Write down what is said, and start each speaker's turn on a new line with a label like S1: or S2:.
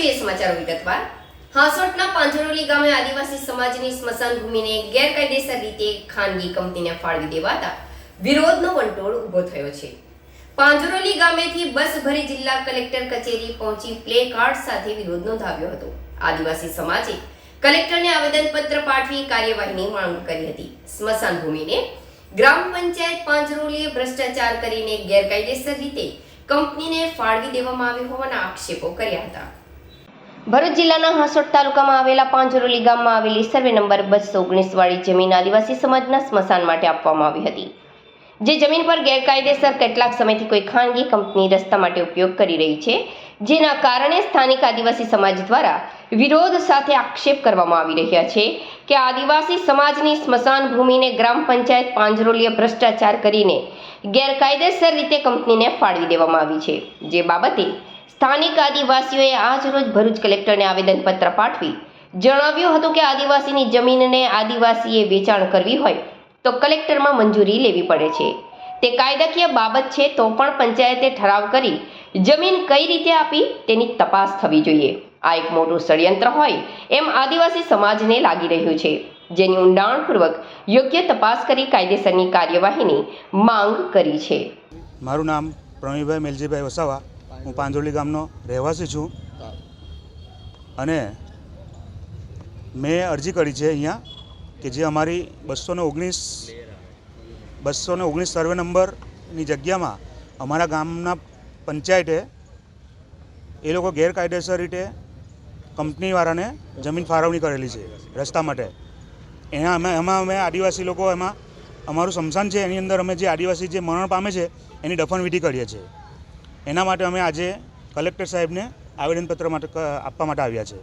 S1: જોઈએ સમાચારો વિગતવાર. હાસોટના પાંજરોલી ગામે આદિવાસી સમાજની સ્મશાન ભૂમિને ગેરકાયદેસર રીતે ખાનગી કંપનીને ફાળવી દેવાતા વિરોધનો વંટોળ ઊભો થયો છે. પાંજરોલી ગામેથી બસ ભરી જિલ્લા કલેક્ટર કચેરી પહોંચી પ્લે કાર્ડ સાથે વિરોધ નોંધાવ્યો હતો. આદિવાસી સમાજે કલેક્ટરને આવેદનપત્ર પાઠવી કાર્યવાહીની માંગ કરી હતી. સ્મશાન ભૂમિને ગ્રામ પંચાયત પાંજરોલીએ ભ્રષ્ટાચાર કરીને ગેરકાયદેસર રીતે કંપનીને ફાળવી દેવામાં આવી હોવાના આક્ષેપો કર્યા હતા. ભરૂચ જિલ્લાના હાંસોટ તાલુકામાં આવેલા પાંજરોલી ગામમાં આવેલી સર્વે નંબર બસો ઓગણીસ વાળી જમીન આદિવાસી સમાજના સ્મશાન માટે આપવામાં આવી હતી. જે જમીન પર ગેરકાયદેસર કેટલાક સમયથી કોઈ ખાનગી કંપની રસ્તા માટે ઉપયોગ કરી રહી છે, જેના કારણે સ્થાનિક આદિવાસી સમાજ દ્વારા વિરોધ સાથે આક્ષેપ કરવામાં આવી રહ્યા છે કે આદિવાસી સમાજની સ્મશાન ભૂમિને ગ્રામ પંચાયત પાંજરોલીએ ભ્રષ્ટાચાર કરીને ગેરકાયદેસર રીતે કંપનીને ફાળવી દેવામાં આવી છે. જે બાબતે સ્થાનિક આદિવાસીઓએ આજરોજ ભરૂચ કલેક્ટરને આવેદનપત્ર પાઠવી જણાવ્યું હતું કે આદિવાસીની જમીનને આદિવાસીએ વેચાણ કરવી હોય તો કલેક્ટરમાં મંજૂરી લેવી પડે છે. તે કાયદાકીય બાબત છે તો પણ પંચાયતે ઠરાવ કરી જમીન કઈ રીતે આપી તેની તપાસ થવી જોઈએ. આ એક મોટું ષડયંત્ર હોય એમ આદિવાસી સમાજને લાગી રહ્યું છે. જેની ઊંડાણપૂર્વક યોગ્ય તપાસ કરી કાયદેસરની કાર્યવાહીની માંગ કરી છે.
S2: મારું નામ પ્રવીણભાઈ મેલજીભાઈ વસાવા. હું પાંજોલી ગામનો રહેવાસી છું. અને મેં અરજી કરી છે અહીંયા કે જે અમારી બસો ને ઓગણીસ બસો ને ઓગણીસ સર્વે નંબરની જગ્યામાં અમારા ગામના પંચાયતે એ લોકો ગેરકાયદેસર રીતે કંપનીવાળાને જમીન ફાળવણી કરેલી છે રસ્તા માટે. એના અમે, એમાં અમે આદિવાસી લોકો એમાં, અમારું સ્મશાન છે, એની અંદર અમે જે આદિવાસી જે મરણ પામે છે, એની દફનવિધિ કરીએ છીએ. એના માટે અમે આજે કલેક્ટર સાહેબને આવેદનપત્ર માટે આપવા માટે આવ્યા છે.